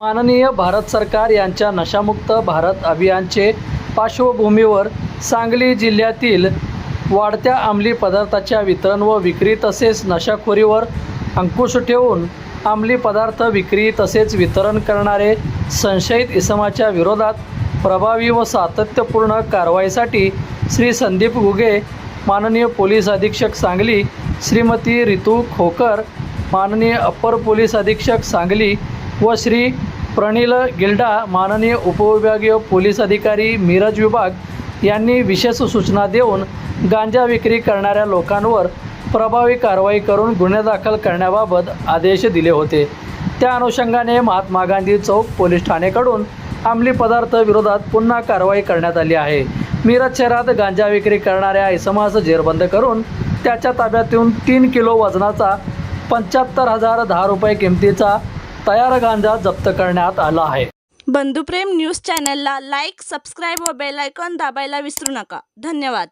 माननीय भारत सरकार यांच्या नशामुक्त भारत अभियानचे पार्श्वभूमीवर सांगली जिल्ह्यातील वाढत्या अंमली पदार्थाच्या वितरण व विक्री तसेच नशाखोरीवर अंकुश ठेवून अंमली पदार्थ विक्री तसेच वितरण करणारे संशयित इसमाच्या विरोधात प्रभावी व सातत्यपूर्ण कारवाईसाठी श्री संदीप घुगे माननीय पोलीस अधीक्षक सांगली श्रीमती रितू खोकर माननीय अप्पर पोलीस अधीक्षक सांगली व श्री प्रणिल गिल्डा माननीय उपविभागीय पोलीस अधिकारी मिरज विभाग यांनी विशेष सूचना देऊन गांजा विक्री करणाऱ्या लोकांवर प्रभावी कारवाई करून गुन्हे दाखल करण्याबाबत आदेश दिले होते. त्या अनुषंगाने महात्मा गांधी चौक पोलीस ठाणेकडून अंमली पदार्थ विरोधात पुन्हा कारवाई करण्यात आली आहे. मिरज शहरात गांजा विक्री करणाऱ्या इसमास जेरबंद करून त्याच्या ताब्यातून तीन किलो वजनाचा पंच्याहत्तर हजार दहा रुपये किमतीचा तयार गांजा जप्त करण्यात आला आहे. बंधुप्रेम न्यूज चॅनलला लाईक सबस्क्राईब व बेल आयकॉन दाबायला विसरू नका. धन्यवाद.